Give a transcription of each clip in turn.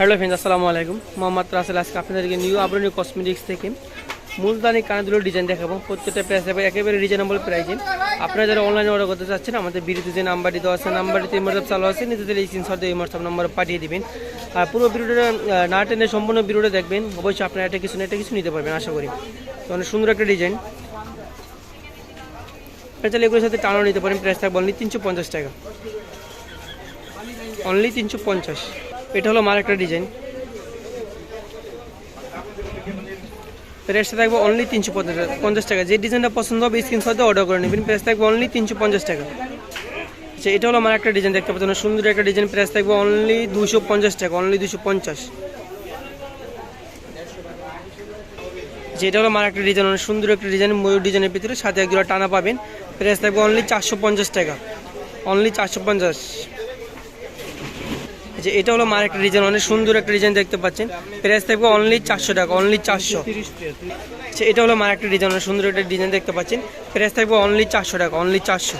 Hello friend আসসালামু আলাইকুম। মোহাম্মদ রাসেল আজকে আপনাদেরকে নিউ আবরণী কসমেটিক্স থেকে মুলতানি কানাদুলোর ডিজাইন দেখাবো। প্রত্যেকটা প্রাইস হবে একেবারে রিজনেবল প্রাইসে আপনারা যারা অনলাইনে অর্ডার করতে চাচ্ছেন, আমাদের বিরুদ্ধে যে নাম্বারটি দেওয়া আছে নাম্বারটিতে ইমার্সাপ চালু আছে, নিজেদের এই স্ক্রিনশট দিয়ে ইমার্সাপ নাম্বার পাঠিয়ে দিবেন। আর পুরো ভিডিওটা না টেনে সম্পূর্ণ ভিডিওটা দেখবেন। অবশ্যই আপনারা একটা কিছু না একটা কিছু নিতে পারবেন, আশা করি। তো অনেক সুন্দর একটা ডিজাইন আপনারা চাইলে এগুলোর সাথে টানাও নিতে পারেন প্রাইস থাকবে অনলি তিনশো পঞ্চাশ টাকা। অনলি তিনশো পঞ্চাশ। এটা হলো মার একটা ডিজাইন। প্রাইসটা থাকবে অনলি তিনশো পঞ্চাশ টাকা যে ডিজাইনটা পছন্দ হবে স্ক্রিনশট অর্ডার করে নেবেন। প্রাইস থাকবে অনলি তিনশো পঞ্চাশ টাকা। আচ্ছা এটা হলো আমার একটা ডিজাইন, দেখতে পাচ্ছেন, সুন্দর একটা ডিজাইন। প্রাইস থাকবে অনলি দুশো পঞ্চাশ টাকা অনলি দুশো পঞ্চাশ। যেটা হলো আমার একটা ডিজাইন, অনেক সুন্দর একটা ডিজাইন, ময়ূর ডিজাইনের ভিতরে সাথে একজোড়া টানা পাবেন। প্রাইস থাকবে অনলি চারশো পঞ্চাশ টাকা। অনলি চারশো পঞ্চাশ। যে এটা হলো মার একটা ডিজাইন অনেক সুন্দর একটা ডিজাইন দেখতে পাচ্ছেন। প্রাইস থাকবে অনলি চারশো টাকা অনলি চারশো। আচ্ছা এটা হলো মার একটা ডিজাইন অনেক সুন্দর একটা ডিজাইন দেখতে পাচ্ছেন। প্রাইস থাকবে অনলি চারশো টাকা অনলি চারশো।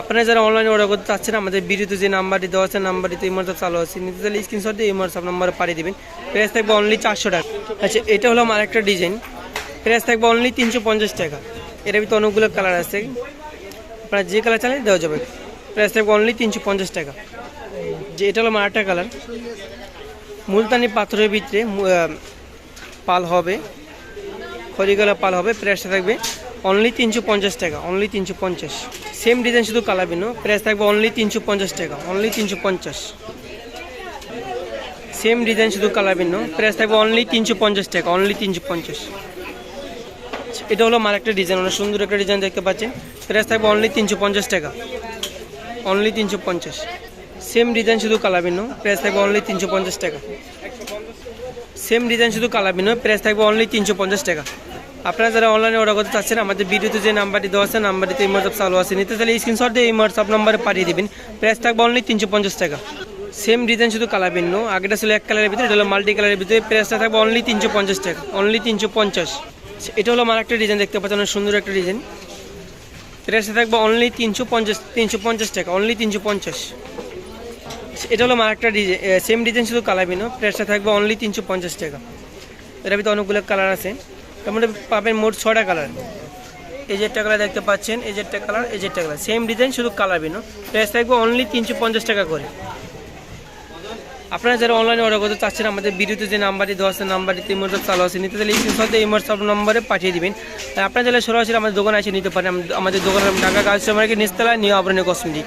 আপনারা যারা অনলাইনে অর্ডার করতে চাচ্ছেন, আমাদের ভিডিওতে যে নাম্বারটি দেওয়া আছে, নাম্বারটিতে ইমার্সাপ চালু আছে। নিতে চাইলে স্ক্রিনশট দিয়ে ইমার্সাপ নাম্বারে পাঠিয়ে দেবেন। প্রাইস থাকবে অনলি চারশো টাকা। আচ্ছা এটা হলো আমার একটা ডিজাইন প্রাইস থাকবে অনলি তিনশো পঞ্চাশ টাকা। এর ভিতরে অনেকগুলো কালার আছে। আপনারা যে কালার চাইলে দেওয়া যাবে। প্রাইস থাকবে অনলি তিনশো পঞ্চাশ টাকা। যে এটা হলো মারাঠা কালার। মুলতানি পাথরের ভিতরে পাল হবে। খড়িগলা পাল হবে, প্রাইসটা থাকবে অনলি তিনশো পঞ্চাশ টাকা অনলি তিনশো পঞ্চাশ। সেম ডিজাইন শুধু কালার ভিন্ন। প্রাইস থাকবে অনলি তিনশো পঞ্চাশ টাকা অনলি তিনশো পঞ্চাশ। সেম ডিজাইন শুধু কালার ভিন্ন। প্রাইস থাকবে অনলি তিনশো পঞ্চাশ টাকা অনলি তিনশো পঞ্চাশ। এটা হলো আমার একটা ডিজাইন অনেক সুন্দর একটা ডিজাইন দেখতে পাচ্ছেন। প্রাইস থাকবে অনলি তিনশো পঞ্চাশ টাকা অনলি তিনশো পঞ্চাশ। সেম ডিজাইন শুধু কালার ভিন্ন প্রাইস থাকবে অনলি তিনশো পঞ্চাশ টাকা। সেম ডিজাইন শুধু কালার ভিন্ন প্রাইস থাকবে অনলি তিনশো পঞ্চাশ টাকা। আপনারা যারা অনলাইনে অর্ডার করতে চাচ্ছেন, আমাদের ভিডিওতে যে নাম্বারটি দেওয়া আছে নাম্বারটিতে ইমার্সআপ চালু আছে। নিতে চাইলে স্ক্রিনশট দিয়ে ইমার্সআপ নাম্বারে পাঠিয়ে দেবেন। প্রাইস থাকবে অনলি তিনশো পঞ্চাশ টাকা। সেম ডিজাইন শুধু কালার ভিন্ন আগেটা ছিল এক কালারের ভিতরে, এটা হলো মাল্টি কালারের ভিতরে প্রাইসটা থাকবে অনলি তিনশো পঞ্চাশ টাকা অনলি তিনশো পঞ্চাশ। এটা হলো আমার একটা ডিজাইন দেখতে পাচ্ছেন, অনেক সুন্দর একটা ডিজাইন প্রাইসটা থাকবে অনলি তিনশো পঞ্চাশ তিনশো পঞ্চাশ টাকা অনলি তিনশো পঞ্চাশ। এটা হলো আমার একটা ডিজাইন সেম ডিজাইন শুধু কালার বিনো প্রাইসটা থাকবে অনলি তিনশো পঞ্চাশ টাকা। এটার ভিতরে অনেকগুলো কালার আছে। তার মধ্যে পাবেন মোট ছটা কালার এই যে কালার দেখতে পাচ্ছেন এই যে কালার এই যে কালার সেম ডিজাইন শুধু কালার ভিন্ন। প্রাইস থাকবে অনলি তিনশো পঞ্চাশ টাকা করে। আপনারা যারা অনলাইনে অর্ডার করতে চাচ্ছেন, আমাদের ভিডিওতে যে নাম্বারটি দেওয়া আছে নাম্বারটিতে ইমোটস চালু আছে, নিতে চাইলে স্ক্রিনশট দিয়ে ইমোটস নম্বরে পাঠিয়ে দিবেন। আপনারা চাইলে সরাসরি আমাদের দোকানে এসে নিতে পারেন। আমাদের দোকানের নাম ঢাকা কাস্টমারকে নিচতলায় নিউ আবরণী কসমেটিক